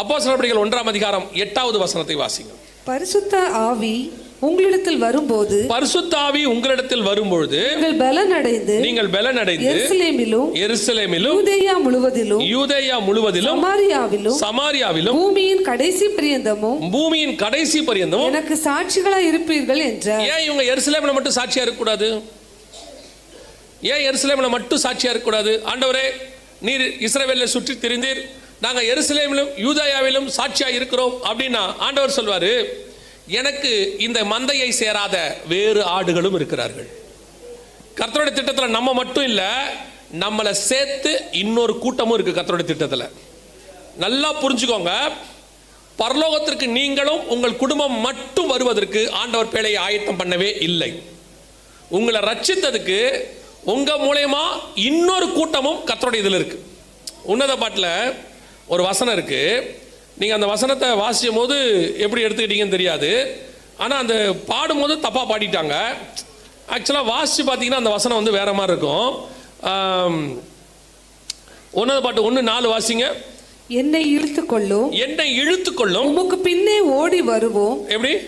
அப்போ சிலப்படிகள் ஒன்றாம் அதிகாரம் எட்டாவது வசனத்தை வாசிங்க. பரிசுத்த ஆவி உங்களிடத்தில் வரும்போது பரிசுத்தாவி உங்களிடத்தில் வரும்பொழுது நீங்கள் பலன் அடைந்து நீங்கள் பலனடைந்து எருசலேமிலும் எருசலேமிலும் யூதேயா முழுவதிலும் யூதேயா முழுவதிலும் சமாரியாவிலும் சமாரியாவிலும் பூமியின் கடைசி பிரியந்தமும் பூமியின் கடைசி பரியந்தம் எனக்கு சாட்சிகளாய் இருப்பீர்கள் என்ற. ஏன் இவங்க எருசலேமில் மட்டும் சாட்சியா இருக்கக்கூடாது? ஏன் எருசலேமில் மட்டும் சாட்சியா இருக்கக்கூடாது? ஆண்டவரே நீர் இஸ்ரவேலில் சுற்றி திரிந்தீர். நாங்கள் எருசலேமிலும் யூதயாவிலும் சாட்சியாக இருக்கிறோம் அப்படின்னா ஆண்டவர் சொல்வார் எனக்கு இந்த மந்தையை சேராத வேறு ஆடுகளும் இருக்கிறார்கள். கர்த்தருடைய திட்டத்தில் நம்ம மட்டும் இல்லை நம்மளை சேர்த்து இன்னொரு கூட்டமும் இருக்குது கர்த்தருடைய திட்டத்தில். நல்லா புரிஞ்சுக்கோங்க பரலோகத்திற்கு நீங்களும் உங்கள் குடும்பம் மட்டும் வருவதற்கு ஆண்டவர் பேழையை ஆயத்தம் பண்ணவே இல்லை. உங்களை ரட்சித்ததுக்கு உங்கள் மூலயமா இன்னொரு கூட்டமும் கர்த்தருடைய இதில் இருக்குது உன்னத பாட்டில் ஒரு வசனம் இருக்கு. நீங்க அந்த வசனத்தை வாசிக்கும் போது எப்படி எடுத்துக்கிட்டீங்கன்னு தெரியாது. ஆனால் அந்த பாடும்போது தப்பா பாடிட்டாங்க. ஆக்சுவலாக வாசிச்சு பார்த்தீங்கன்னா அந்த வசனம் வந்து வேற மாதிரி இருக்கும். ஆம், ஒன்னாவது பாட்டு ஒன்று நாலு வாசிங்க. என்னை இழுத்துக் கொள்ளும் என்னை இழுத்து கொள்ளும் உமக்கு பின்னே ஓடி வருவோம். எப்படி?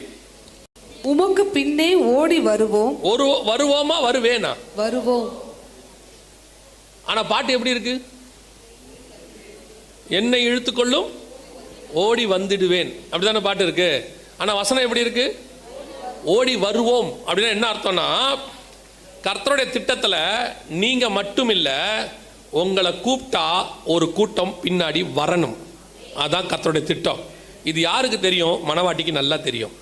உமக்கு பின்னே ஓடி வருவோம். ஒரு வருவோமா வருவேனா? வருவோம். ஆனா பாட்டு எப்படி இருக்கு? என்னை இழுத்துக்கொள்ளும் ஓடி வந்துடுவேன். அப்படிதானே பாட்டு இருக்கு? ஆனா வசனம் எப்படி இருக்கு? ஓடி வருவோம். அப்படின்னா என்ன அர்த்தம்னா கர்த்தருடைய திட்டத்தில் நீங்க மட்டும் இல்லை உங்களை கூப்பிட்டா ஒரு கூட்டம் பின்னாடி வரணும். அதான் கர்த்தருடைய திட்டம். இது யாருக்கு தெரியும்? மனவாட்டிக்கு நல்லா தெரியும்.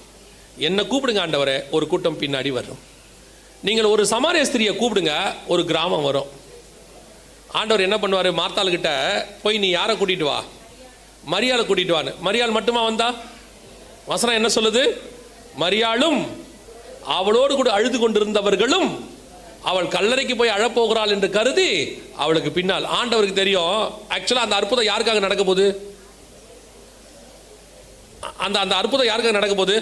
என்ன கூப்பிடுங்க ஆண்டவரை ஒரு கூட்டம் பின்னாடி வரும். நீங்கள் ஒரு சமாரிய ஸ்திரியை கூப்பிடுங்க ஒரு கிராமம் வரும். ஆண்டவர் என்ன பண்ணுவார்? மார்த்தாள் கிட்ட போய் நீ யாரை கூட்டிட்டு வா? மரியாதை கூட்டிட்டு வான்னு. மரியாள் மட்டுமா வந்தா? வசனம் என்ன சொல்லுது? மரியாளும் அவளோடு கூட அழுது கொண்டிருந்தவர்களும் அவள் கல்லறைக்கு போய் அழப்போகிறாள் என்று கருதி அவளுக்கு பின்னால். ஆண்டவருக்கு தெரியும். ஆக்சுவலாக அந்த அற்புதம் யாருக்காக நடக்க போகுது? அந்த அந்த அற்புதம் யாருக்காக நடக்க போகுது?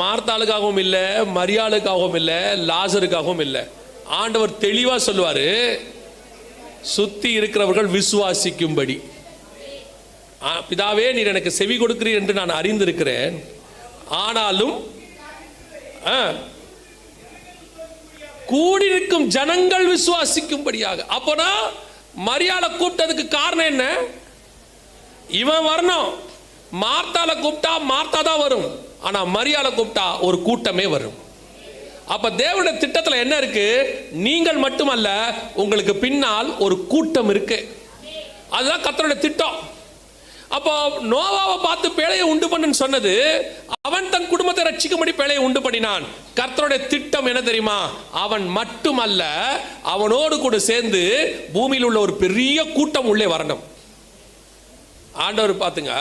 மார்த்தாளுக்காகவும் இல்லை மரியாளுக்காகவும் இல்லை லாசருக்காகவும் இல்லை. ஆண்டவர் தெளிவாக சொல்லுவார் சுத்தி இருக்கிறவர்கள் விசுவாசிக்கும்படி. பிதாவே நீர் எனக்கு செவி கொடுக்கிறீர் என்று நான் அறிந்திருக்கிறேன். ஆனாலும் ஆ, கூடியிருக்கும் ஜனங்கள் விசுவாசிக்கும்படியாக. அப்போனா மரியாதை கூப்பிட்டதுக்கு காரணம் என்ன? இவன் வரணும். மார்த்தால கூப்பிட்டா மார்த்தா தான் வரும். ஆனா மரியாதை கூப்பிட்டா ஒரு கூட்டமே வரும். அப்ப தேவனுடைய திட்டத்துல என்ன இருக்கு? நீங்கள் மட்டுமல்ல உங்களுக்கு பின்னால் ஒரு கூட்டம் இருக்கு. அதுதான் கர்த்தருடைய திட்டம். அப்போ நோவாவை பார்த்து பேழையை உண்டு பண்ணுன்னு சொன்னது அவன் தன் குடும்பத்தை ரட்சிக்கும்படி பேழையை உண்டு பண்ணினான். கர்த்தருடைய திட்டம் என்ன தெரியுமா? அவன் மட்டுமல்ல அவனோடு கூட சேர்ந்து பூமியில் உள்ள ஒரு பெரிய கூட்டம் உள்ளே வரணும். ஆண்டவர் பார்த்துங்க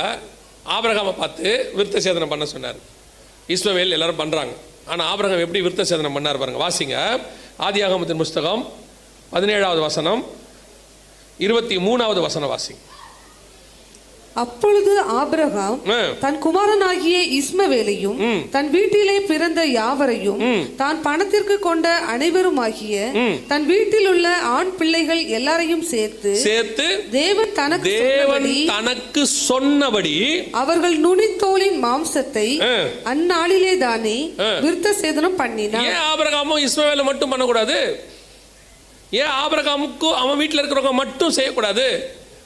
ஆபரகாமை பார்த்து விருத்த சேதனம் பண்ண சொன்னார். இஸ்மவேல் எல்லாரும் பண்ணுறாங்க ஆனால் ஆபரகம் எப்படி விருத்த சேதனம் பண்ணார் பாருங்க. வாசிங்க. ஆதியாகமத்தின் புஸ்தகம் பதினேழாவது வசனம். இருபத்தி மூணாவது வசனம் வாசிங்க. அப்பொழுது ஆபிரகாம். தன் குமாரனாகிய இஸ்மவேலையும் தன் வீட்டிலே பிறந்த யாவரையும் தான் பணத்திற்கு கொண்ட அனைவருமாகிய தன் வீட்டில் உள்ள ஆண் பிள்ளைகள் எல்லாரையும் சேர்த்து சேர்த்து தேவன் தனக்கு தேவன் தனக்கு சொன்னபடி அவர்கள் நுனித்தோலின் மாம்சத்தை. அந்நாளிலே தானே விருத்த சேதனம் பண்ணினார் ஏன் ஆபிரகாமும் இஸ்மவேலை மட்டும் பண்ணக்கூடாது? ஏன் ஆபிரகாமுக்கு அவன் வீட்டில் இருக்கிறவங்க மட்டும் செய்யக்கூடாது?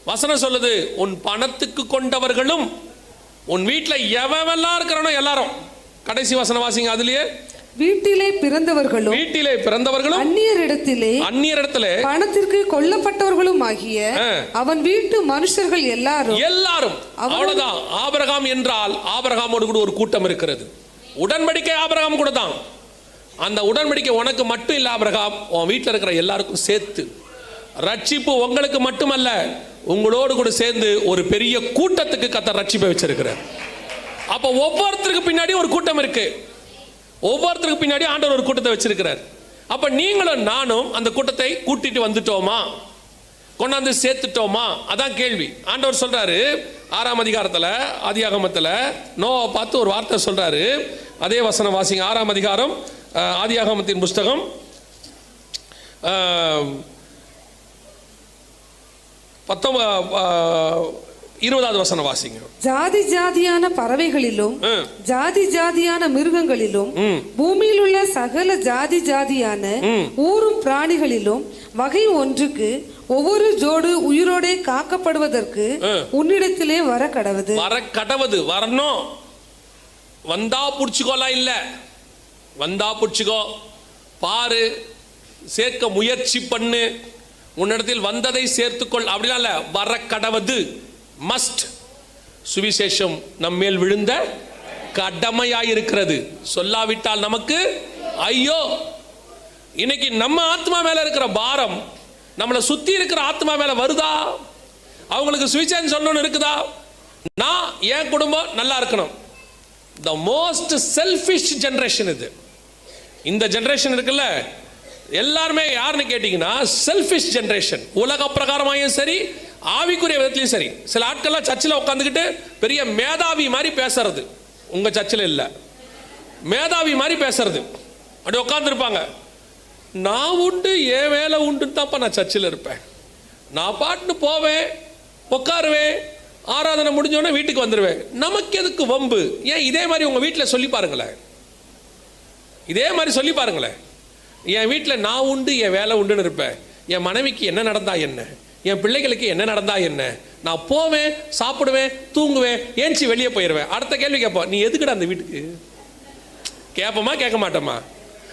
வசனம் சொல்லுது உன் பணத்துக்கு கொண்டவர்களும் உன் வீட்டில் எவெல்லாம் இருக்கிறானோ எல்லாரும். கடைசி வசனம் வாசிங்க அதுலயே. வீட்டிலே பிறந்தவர்களும் வீட்டிலே பிறந்தவர்களும் அந்நியரிடத்திலே அந்நியர் இடத்துல பணத்திற்கு கொல்லப்பட்டவர்களும் ஆகிய. அவன் வீட்டு மனுஷர்கள் எல்லாரும் எல்லாரும். அவ்வளவுதான். ஆபிரகாம் என்றால் ஆபிரகாமோடு கூட ஒரு கூட்டம் இருக்கிறது. உடன்படிக்கை ஆபிரகாம் கூட தான். அந்த உடன்படிக்கை உனக்கு மட்டும் இல்ல ஆபிரகாம். உன் வீட்டில் இருக்கிற எல்லாருக்கும் சேர்த்து. ரட்சிப்பு உங்களுக்கு மட்டுமல்ல. உங்களோடு கூட சேர்ந்து ஒரு பெரிய கூட்டத்துக்கு கத்த ரட்சிப்பை வச்சிருக்கிறார். அப்ப ஒவ்வொருத்தருக்கு பின்னாடி ஒரு கூட்டம் இருக்கு. ஒவ்வொருத்தருக்கு பின்னாடி ஆண்டவர் ஒரு கூட்டத்தை வச்சிருக்கிறார். அப்ப நீங்களும் நானும் அந்த கூட்டத்தை கூட்டிட்டு வந்துட்டோமா? கொண்டாந்து சேர்த்துட்டோமா? அதான் கேள்வி. ஆண்டவர் சொல்றாரு ஆறாம் அதிகாரத்தில் ஆதியாகமத்தில் நோவை பார்த்து ஒரு வார்த்தை சொல்றாரு. அதே வசனம் வாசிங்க. ஆறாம் அதிகாரம் ஆதியாகமத்தின் புஸ்தகம் அஹ், இருபதாவது வசனம் வாசிங்க. ஜாதி ஜாதியான பறவைகளிலும். ஜாதி ஜாதியான மிருகங்களிலும். பூமியில் உள்ள சகல ஜாதி ஜாதியான ஊரும் பிராணிகளிலும் வகை ஒன்றுக்கு ஒவ்வொரு ஜோடு உயிரோடே காக்கப்படுவதற்கு. உன்னிடத்திலே வர கடவது வர கடவுது வரணும். வந்தா புடிச்சுக்கோலாம் இல்ல. வந்தா புடிச்சுக்கோ. பாரு சேர்க்க முயற்சி பண்ணு. உன்னிடத்தில் வந்ததை சேர்த்துக்கொள். அப்படிலாம் வர கடவுது மஸ்ட் சுவிசேஷம் நம்மேல் விழுந்த கடமையாயிருக்கிறது சொல்லாவிட்டால் நமக்கு ஐயோ! இன்னைக்கு நம்ம ஆத்மா மேல இருக்கிற பாரம் நம்மளை சுத்தி இருக்கிற ஆத்மா மேல வருதா? அவங்களுக்கு சுவிசேஷம் சொல்லணும்னு இருக்குதா? நான் என் குடும்பம் நல்லா இருக்கணும். த மோஸ்ட் செல்ஃபிஷ் ஜென்ரேஷன் இது. இந்த ஜென்ரேஷன் இருக்குல்ல எல்லாருமே யாருன்னு கேட்டிங்கன்னா செல்ஃபிஷ் ஜென்ரேஷன் உலக பிரகாரமாயும் சரி ஆவிக்குரிய விதத்துலையும் சரி. சில ஆட்கள்லாம் சர்ச்சில் உட்காந்துக்கிட்டு பெரிய மேதாவி மாதிரி பேசுறது. உங்க சர்ச்சில் இல்லை. மேதாவி மாதிரி பேசுறது. அப்படி உட்காந்துருப்பாங்க நான் உண்டு என் வேலை உண்டுன்னு தான்ப்பா நான் சர்ச்சில் இருப்பேன். நான் பாட்டுன்னு போவேன் உட்காருவேன் ஆராதனை முடிஞ்சோடனே வீட்டுக்கு வந்துடுவேன் நமக்கு எதுக்கு வம்பு? ஏன் இதே மாதிரி உங்கள் வீட்டில் சொல்லி பாருங்களேன். இதே மாதிரி சொல்லி பாருங்களேன். என் வீட்டில் நான் உண்டு என் வேலை உண்டுன்னு இருப்பேன் என் மனைவிக்கு என்ன நடந்தா என்ன? என் பிள்ளைகளுக்கு என்ன நடந்தா என்ன? நான் போவேன் சாப்பிடுவேன் தூங்குவேன் ஏஞ்சி வெளியே போயிடுவேன் அடுத்த கேள்வி கேட்போம் நீ எதுக்குடா அந்த வீட்டுக்கு? கேட்போமா கேட்க மாட்டோமா?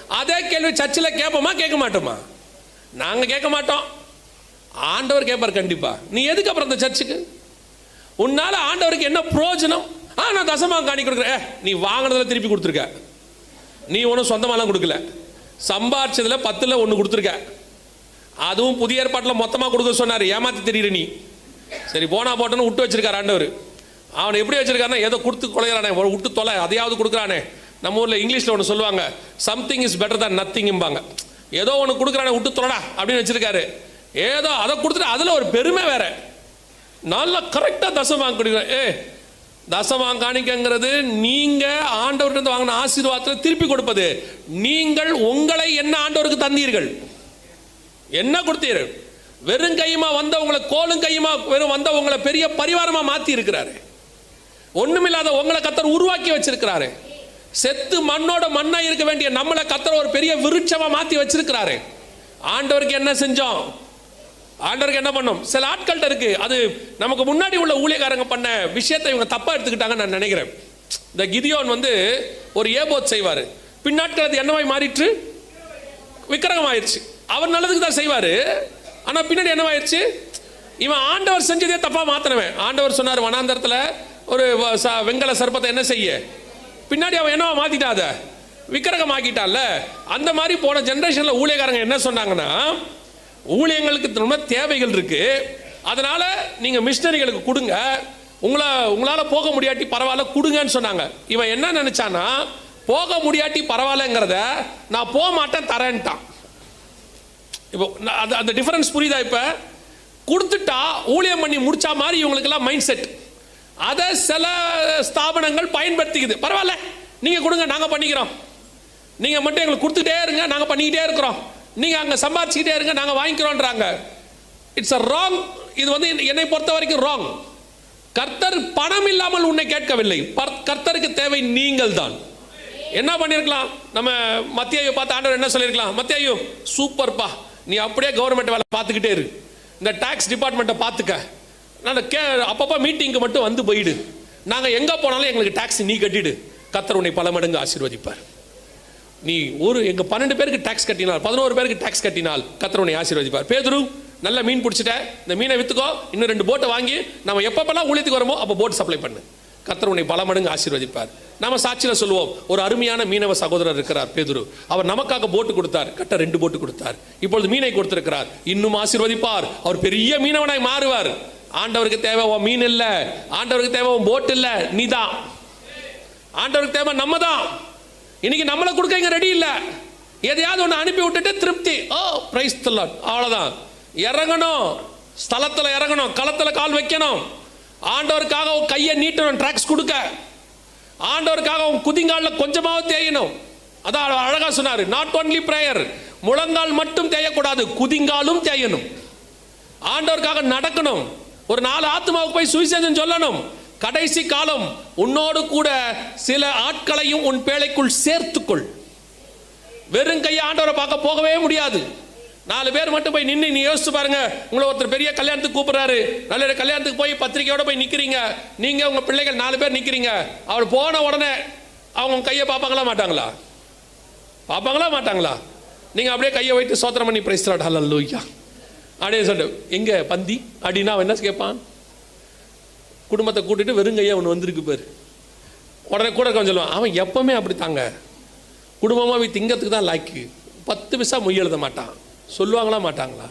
அதே கேள்வி சர்ச்சில் கேட்போமா கேட்க மாட்டோமா? நாங்கள் கேட்க மாட்டோம். ஆண்டவர் கேட்பார் கண்டிப்பா. நீ எதுக்கு அப்புறம் அந்த சர்ச்சுக்கு? உன்னால ஆண்டவருக்கு என்ன பிரயோஜனம் ஆ நான் தசமாக காணி கொடுக்குறேன். நீ வாங்கினதில் திருப்பி கொடுத்துருக்க. நீ ஒன்றும் சொந்தமாலாம் கொடுக்கல. சம்பாரிச்சதுல பத்துல ஒன்று கொடுத்துருக்க. அதுவும் புதிய ஏற்பாட்டில் மொத்தமாக கொடுக்க சொன்னார். ஏமாத்தி தெரியுற நீ. சரி போனா போட்டோன்னு விட்டு வச்சிருக்காரு ஆண்டவர். அவனை எப்படி வச்சிருக்காருன்னா ஏதோ கொடுத்து கொலையிறானே விட்டு தொலை அதையாவது கொடுக்குறானே. நம்ம ஊரில் இங்கிலீஷில் ஒன்று சொல்லுவாங்க சம்திங் இஸ் பெட்டர் தான் நத்திங்கும்பாங்க ஏதோ ஒன்று கொடுக்குறானே விட்டு தொலைடா அப்படின்னு வச்சிருக்காரு. ஏதோ அதை கொடுத்துட்டு அதில் ஒரு பெருமை வேற. நல்லா கரெக்டாக தசமாங்க கொடுக்குறேன். ஏ தசமாங்க காணிக்கங்கிறது நீங்க ஆண்டவர்கிட்ட வாங்கின ஆசீர்வாதத்தில் திருப்பி கொடுப்பது. நீங்கள் உங்களை என்ன ஆண்டவருக்கு தந்தீர்கள்? என்ன கொடுத்தீர்கள்? வெறும் கையுமா வந்தவங்களை கோலும் கையுமா வெறும் வந்தவங்களை பெரிய பரிவாரமா மாத்தி இருக்கிறாரு ஒண்ணுமில்லாத உங்களை கத்தர் உருவாக்கி வச்சிருக்கிறாரு. செத்து மண்ணோட மண்ணா இருக்க வேண்டிய நம்மளை கத்தர் ஒரு பெரிய விருட்சமா மாத்தி வச்சிருக்கிறாரு. ஆண்டவருக்கு என்ன செஞ்சோம்? ஆண்டவருக்கு என்ன பண்ணும்? சில ஆட்கள்கிட்ட இருக்கு. அது நமக்கு முன்னாடி உள்ள ஊழியக்காரங்க பண்ண விஷயத்தை இவங்க தப்பா எடுத்துக்கிட்டாங்கன்னு நான் நினைக்கிறேன். இந்த கிதியோன் வந்து ஒரு ஏபோத் செய்வார். பின்னாட்கள் அது என்னவாய் மாறிட்டு விக்கிரகம் ஆயிடுச்சு அவர் நல்லதுக்கு தான் செய்வார். ஆனால் பின்னாடி என்னவாயிருச்சு? இவன் ஆண்டவர் செஞ்சதே தப்பா மாத்தினவன். ஆண்டவர் சொன்னார் வனாந்தரத்தில் ஒரு வ- ச- வெங்கல சர்ப்பத்தை என்ன செய்ய? பின்னாடி அவன் என்னவா மாற்றிட்டாத விக்கிரகம் ஆக்கிட்டான்ல அந்த மாதிரி போன ஜென்ரேஷனில் ஊழியக்காரங்க என்ன சொன்னாங்கன்னா ஊழியங்களுக்கு ரொம்ப தேவைகள் இருக்கு. அதனால நீங்க மிஷினரிகளுக்கு கொடுங்க. உங்களை உங்களால போக முடியாட்டி பரவாயில்ல கொடுங்கன்னு சொன்னாங்க. இவன் என்ன நினைச்சானா போக முடியாட்டி பரவாயில்லங்கிறத நான் போக மாட்டேன் தரேன்ட்டான். இப்போ நான் அது அந்த டிஃபரன்ஸ் புரியுதா இப்போ? கொடுத்துட்டா ஊழியம் பண்ணி முடிச்சா மாதிரி இவங்களுக்கெல்லாம் மைண்ட் செட் அதை சில ஸ்தாபனங்கள் பயன்படுத்திக்குது. பரவாயில்ல நீங்கள் கொடுங்க நாங்கள் பண்ணிக்கிறோம். நீங்கள் மட்டும் எங்களுக்கு கொடுத்துட்டே இருங்க நாங்கள் பண்ணிக்கிட்டே இருக்கிறோம். நீங்கள் அங்கே சம்பாதிச்சுக்கிட்டே இருங்க நாங்கள் வாங்கிக்கிறோன்றாங்க. இட்ஸ் அ ராங் இது வந்து என்னை பொறுத்த வரைக்கும் ராங் கர்த்தர் பணம் இல்லாமல் உன்னை கேட்கவில்லை. கர்த்தருக்கு தேவை நீங்கள் தான் என்ன பண்ணிருக்கலாம்? நம்ம மத்தியாயு பார்த்து ஆண்டவர் என்ன சொல்லியிருக்கலாம் மத்தியாயு சூப்பர்ப்பா நீ அப்படியே கவர்மெண்ட் வேலை பார்த்துக்கிட்டே இரு. இந்த டேக்ஸ் டிபார்ட்மெண்ட்டை பார்த்துக்க. நான் கே அப்பப்போ மீட்டிங்க்கு மட்டும் வந்து போயிடு. நாங்கள் எங்கே போனாலும் எங்களுக்கு டேக்ஸ் நீ கட்டிடு. கர்த்தர் உன்னை பல மடங்கு ஆசீர்வதிப்பார். நீ ஒரு எங்க பன்னெண்டு பேருக்கு டேக்ஸ் கட்டினால் பதினோரு பேருக்கு டேக்ஸ் கட்டினால் கத்திரவனை ஆசீர்வதிப்பார். பேதுரு நல்ல மீன் பிடிச்சிட்ட இந்த மீனை வித்துக்கோ இன்னும் ரெண்டு போட்டை வாங்கி நம்ம எப்பப்பெல்லாம் ஊழியத்துக்கு வரமோ அப்போ போட் சப்ளை பண்ணு. கத்தர் உன்னை பல மடங்கு ஆசீர்வதிப்பார். நம்ம சாட்சியில் சொல்லுவோம் ஒரு அருமையான மீனவ சகோதரர் இருக்கிறார் பேதுரு. அவர் நமக்காக போட்டு கொடுத்தார் கட்ட ரெண்டு போட்டு கொடுத்தார். இப்பொழுது மீனை கொடுத்திருக்கிறார் இன்னும் ஆசீர்வதிப்பார். அவர் பெரிய மீனவனாய் மாறுவார். ஆண்டவருக்கு தேவை உன் மீன் இல்லை ஆண்டவருக்கு தேவை உன் போட் இல்ல நீதான். ஆண்டவருக்கு தேவை நம்ம தான் இன்னைக்கு நம்மளை கொடுக்க இங்கே ரெடி இல்லை. எதையாவது ஒன்று அனுப்பி விட்டுட்டு திருப்தி. ஓ பிரைஸ் தல்லாட் அவ்வளோதான் இறங்கணும். ஸ்தலத்தில் இறங்கணும். களத்தில் கால் வைக்கணும். ஆண்டவருக்காக உன் கையை நீட்டணும். ட்ராக்ஸ் கொடுக்க. ஆண்டவருக்காக உன் குதிங்காலில் கொஞ்சமாவது தேயணும். அதான் அழகாக சொன்னார். நாட் ஒன்லி ப்ரேயர் முழங்கால் மட்டும் தேயக்கூடாது. குதிங்காலும் தேயணும். ஆண்டவருக்காக நடக்கணும். ஒரு நாலு ஆத்மாவுக்கு போய் சுவிசேஷம் சொல்லணும். கடைசி காலம் உன்னோடு கூட சில ஆட்களையும் உன் பேழைக்குள் சேர்த்துக்கொள். வெறும் கையை ஆண்டவரை பார்க்க போகவே முடியாது. நாலு பேர் மட்டும் போய் நின்று நீ யோசிச்சு பாருங்க. உங்களை ஒருத்தர் பெரிய கல்யாணத்துக்கு கூப்பிடுறாரு. நல்ல கல்யாணத்துக்கு போய் பத்திரிக்கையோட போய் நிக்கிறீங்க. நீங்க உங்க பிள்ளைகள் நாலு பேர் நிக்கிறீங்க. அவர் போன உடனே அவங்க கையை பார்ப்பாங்களா மாட்டாங்களா? பார்ப்பாங்களா மாட்டாங்களா? நீங்க அப்படியே கையை வைத்து சோத்திரம் பண்ணி பிரைஸ்லாட் ஹalleluya அப்படியே சொல்லிட்டு எங்க பந்தி? அப்படின்னா அவன் என்ன கேட்பான்? குடும்பத்தை கூட்டிட்டு வெறுங்கையா ஒன்று வந்திருக்கு பேர். உடனே கூட கொஞ்சம் சொல்லுவான் அவன் எப்பவுமே அப்படி தாங்க குடும்பமாக போய் திங்கத்துக்கு தான் லாய்க்கு பத்து பைசா மொய் எழுத மாட்டான். சொல்லுவாங்களா மாட்டாங்களா?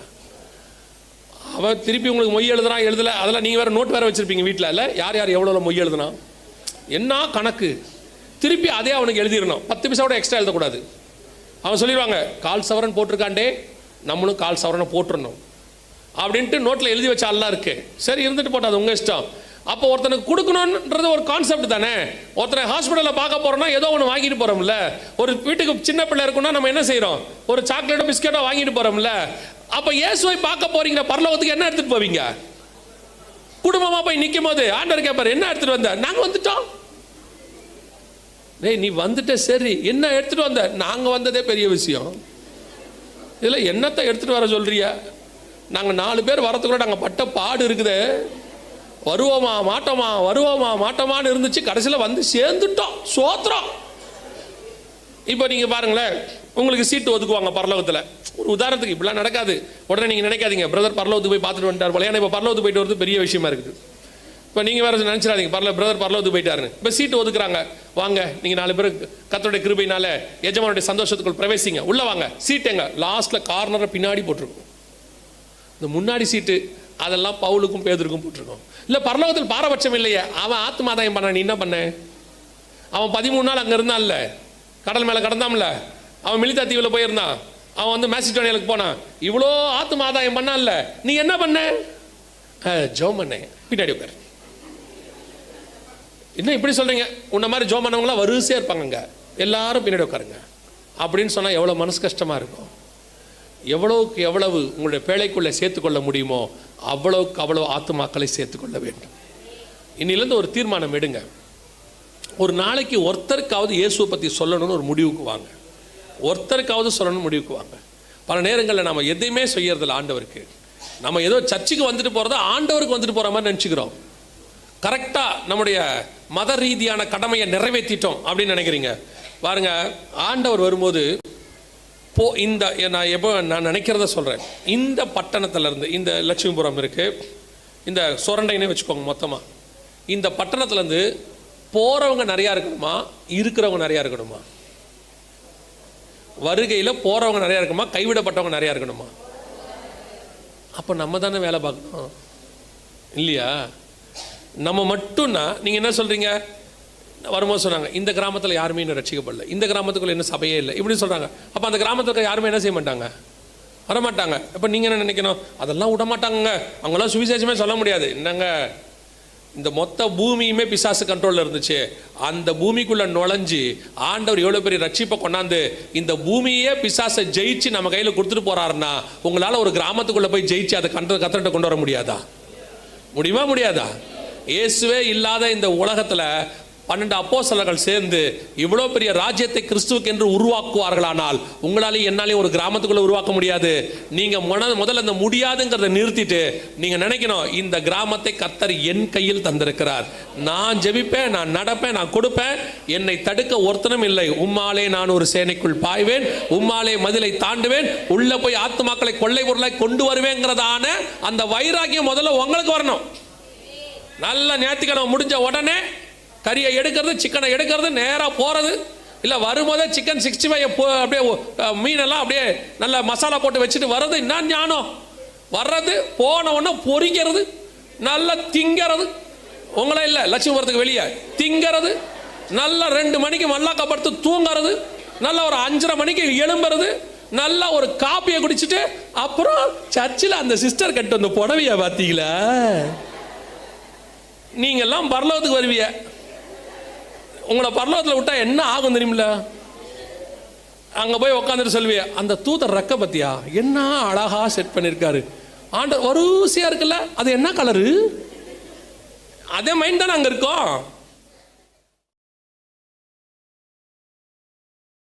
அவன் திருப்பி உங்களுக்கு மொய் எழுதுனா எழுதலை அதெல்லாம் நீங்கள் வேறு நோட் வேறு வச்சுருப்பீங்க வீட்டில் இல்லை யார் யார் எவ்வளோ மொய் எழுதுனா? என்ன கணக்கு? திருப்பி அதே அவனுக்கு எழுதிடணும். பத்து பைசாவோட எக்ஸ்ட்ரா எழுதக்கூடாது. அவன் சொல்லிடுவாங்க கால் சவரன் போட்டிருக்காண்டே நம்மளும் கால் சவரனை போட்டுறணும். அப்படின்ட்டு நோட்டில் எழுதி வச்ச எல்லாம் இருக்கு. சரி இருந்துட்டு போட்டா அது உங்கள் இஷ்டம். அப்போ ஒருத்தனுக்கு கொடுக்கணுன்றது ஒரு கான்செப்ட் தானே. ஒருத்தனை ஹாஸ்பிட்டலில் பார்க்க போறோம்னா ஏதோ ஒன்று வாங்கிட்டு போகிறோம்ல ஒரு வீட்டுக்கு சின்ன பிள்ளை இருக்குன்னா நம்ம என்ன செய்கிறோம் ஒரு சாக்லேட்டோ பிஸ்கெட்டோ வாங்கிட்டு போகிறோம்ல அப்போ இயேசுவை பார்க்க போறீங்க பரலோகத்துக்கு என்ன எடுத்துகிட்டு போவீங்க? குடும்பமாக போய் நிற்கும் போது ஆண்டவர் கேட்பார் என்ன எடுத்துகிட்டு வந்த? நாங்கள் வந்துட்டோம். டேய் நீ வந்துட்ட சரி. என்ன எடுத்துகிட்டு வந்த? நாங்கள் வந்ததே பெரிய விஷயம். இதில் என்னத்தை எடுத்துகிட்டு வர சொல்றிய? நாங்கள் நாலு பேர் வரத்துக்குள்ள நாங்கள் பட்ட பாடு இருக்குது. வருவோமா மாட்டோமா? வருவோமா மாட்டோமான்னு இருந்துச்சு. கடைசியில் வந்து சேர்ந்துட்டோம். சோத்திரம். இப்போ நீங்கள் பாருங்களேன் உங்களுக்கு சீட்டு ஒதுக்குவாங்க பரலோகத்தில். ஒரு உதாரணத்துக்கு இப்படிலாம் நடக்காது. உடனே நீங்கள் நினைக்காதீங்க. பிரதர் பரலோகத்துக்கு போய் பார்த்துட்டு வந்துட்டார் போல. ஏன்னா இப்போ பரலோகத்துக்கு போயிட்டு வரது பெரிய விஷயமா இருக்குது. இப்போ நீங்கள் வேறு நினச்சிடாதீங்க. பரல பிரதர் பரலோகத்துக்கு போயிட்டாருன்னு. இப்போ சீட்டு ஒதுக்குறாங்க. வாங்க நீங்கள் நாலு பேர் கத்தோடைய கிருபையினால எஜமானுடைய சந்தோஷத்துக்குள் பிரவேசிங்க. உள்ளே வாங்க. சீட்டு எங்க? லாஸ்ட்டில் கார்னரை பின்னாடி போட்டிருக்கும். இந்த முன்னாடி சீட்டு அதெல்லாம் பவுலுக்கும் பேதருக்கும் போட்டிருக்கோம். இல்லை பரலோகத்தில் பாரபட்சம் இல்லையே. அவன் ஆத்மாதாயம் பண்ண நீ என்ன பண்ண? அவன் பதிமூணு நாள் அங்கே இருந்தான்ல கடல் மேலே கடந்தான்ல. அவன் மிலிதா தீவில் போயிருந்தான். அவன் வந்து மேசிடோனியாலுக்கு போனான். இவ்வளோ ஆத்ம ஆதாயம் பண்ணான்ல நீ என்ன பண்ண? ஜோம் பண்ணேன் பின்னாடி உட்கார். என்ன இப்படி சொல்கிறீங்க உன்ன மாதிரி ஜோம் பண்ணவங்களாம் வரிசையாக இருப்பாங்க எல்லாரும் பின்னாடி உட்காருங்க. அப்படின்னு சொன்னால் எவ்வளோ மனசு கஷ்டமாக இருக்கும். எவ்வளவுக்கு எவ்வளவு உங்களுடைய பேழைக்குள்ளே சேர்த்துக்கொள்ள முடியுமோ அவ்வளவுக்கு அவ்வளவு ஆத்துமாக்களை சேர்த்துக்கொள்ள வேண்டும். இன்னிலேருந்து ஒரு தீர்மானம் எடுங்க. ஒரு நாளைக்கு ஒருத்தருக்காவது இயேசுவை பற்றி சொல்லணும்னு ஒரு முடிவுக்கு வாங்க. ஒருத்தருக்காவது சொல்லணும்னு முடிவுக்கு வாங்க. பல நேரங்களில் நம்ம எதையுமே செய்யறதில்ல ஆண்டவருக்கு. நம்ம ஏதோ சர்ச்சுக்கு வந்துட்டு போகிறத ஆண்டவருக்கு வந்துட்டு போகிற மாதிரி நினச்சிக்கிறோம். கரெக்டாக நம்முடைய மத ரீதியான கடமையை நிறைவேற்றிட்டோம் அப்படின்னு நினைக்கிறீங்க. பாருங்க ஆண்டவர் வரும்போது போ இந்த நான் எப்போ நான் நினைக்கிறத சொல்கிறேன் இந்த பட்டணத்துலேருந்து இந்த லட்சுமிபுரம் இருக்குது இந்த சுரண்டைனே வச்சுக்கோங்க மொத்தமாக இந்த பட்டணத்துலேருந்து போகிறவங்க நிறையா இருக்கணுமா? இருக்கிறவங்க நிறையா இருக்கணுமா? வருகையில் போகிறவங்க நிறையா இருக்கணுமா? கைவிடப்பட்டவங்க நிறையா இருக்கணுமா? அப்போ நம்ம தானே வேலை பார்க்கணும். இல்லையா? நம்ம மட்டும்னா நீங்கள் என்ன சொல்கிறீங்க வரும்போது சொன்னாங்க இந்த கிராமத்தில் யாருமே இன்னும் ரட்சிக்கப்படல. இந்த கிராமத்துக்குள்ள இன்னும் சபையே இல்லை. இப்படி சொல்கிறாங்க அப்போ அந்த கிராமத்தில் இருக்க யாருமே என்ன செய்ய மாட்டாங்க? வரமாட்டாங்க. இப்போ நீங்கள் என்ன நினைக்கணும்? அதெல்லாம் விட மாட்டாங்கங்க. அவங்களாம் சுவிசேஷமே சொல்ல முடியாது. என்னங்க? இந்த மொத்த பூமியுமே பிசாசு கண்ட்ரோலில் இருந்துச்சு. அந்த பூமிக்குள்ளே நுழைஞ்சு ஆண்டவர் எவ்வளோ பெரிய ரட்சிப்பை கொண்டாந்து இந்த பூமியே பிசாசை ஜெயிச்சு நம்ம கையில் கொடுத்துட்டு போகிறாருன்னா உங்களால் ஒரு கிராமத்துக்குள்ளே போய் ஜெயிச்சு அதை கண்ட கத்திரட்ட கொண்டு வர முடியாதா? முடியுமா முடியாதா? இயேசுவே இல்லாத இந்த உலகத்தில் பன்னெண்டு அப்போசலர்கள் சேர்ந்து இவ்வளோ பெரிய ராஜ்யத்தை கிறிஸ்துவுக்கு என்று உருவாக்குவார்களானால் உங்களாலே என்னாலே ஒரு கிராமத்துக்குள்ளே உருவாக்க முடியாது. நீங்கள் மன முதல்ல இந்த முடியாதுங்கிறத நிறுத்திட்டு நீங்கள் நினைக்கணும் இந்த கிராமத்தை கத்தர் என் கையில் தந்திருக்கிறார். நான் ஜெபிப்பேன் நான் நடப்பேன் நான் கொடுப்பேன். என்னை தடுக்க ஒருத்தனும் இல்லை. உம்மாலே நான் ஒரு சேனைக்குள் பாய்வேன் உம்மாலே மதிலை தாண்டுவேன். உள்ள போய் ஆத்துமாக்களை கொள்ளை பொருளை கொண்டு வருவேங்கிறதான அந்த வைராக்கியம் முதல்ல உங்களுக்கு வரணும். நல்ல ஞாயிற்றுக்கிழமை முடிஞ்ச உடனே கறியை எடுக்கிறது சிக்கனை எடுக்கிறது நேராக போகிறது இல்லை வரும்போதே சிக்கன் சிக்ஸ்டி ஃபைவ் அப்படியே மீனெல்லாம் அப்படியே நல்ல மசாலா போட்டு வச்சுட்டு வர்றது என்ன ஞானம்? வர்றது போன உடனே நல்லா திங்கிறது. உங்களே இல்லை லட்சுமிபுரத்துக்கு வெளியே. திங்கிறது நல்லா ரெண்டு மணிக்கு மல்லாக்கப்படுத்து தூங்கிறது தூங்குறது நல்லா ஒரு அஞ்சரை மணிக்கு எழும்புறது நல்லா ஒரு காப்பியை குடிச்சிட்டு அப்புறம் சர்ச்சில் அந்த சிஸ்டர் கட்டு வந்த புடவைய பார்த்தீங்களா? நீங்கள்லாம் பரலோகத்துக்கு வருவீங்க. உங்களை பரலோகத்தில் விட்டா என்ன ஆகும் தெரியுமில்ல? அங்க போய் உட்காந்துட்டு சொல்வியே அந்த தூதர் ரெக்க பத்தியா? என்ன அழகா செட் பண்ணியிருக்காரு ஆண்டவர் வரிசையா இருக்குல்ல அது என்ன கலரு அதே மைண்ட் தானே அங்க இருக்கோம்.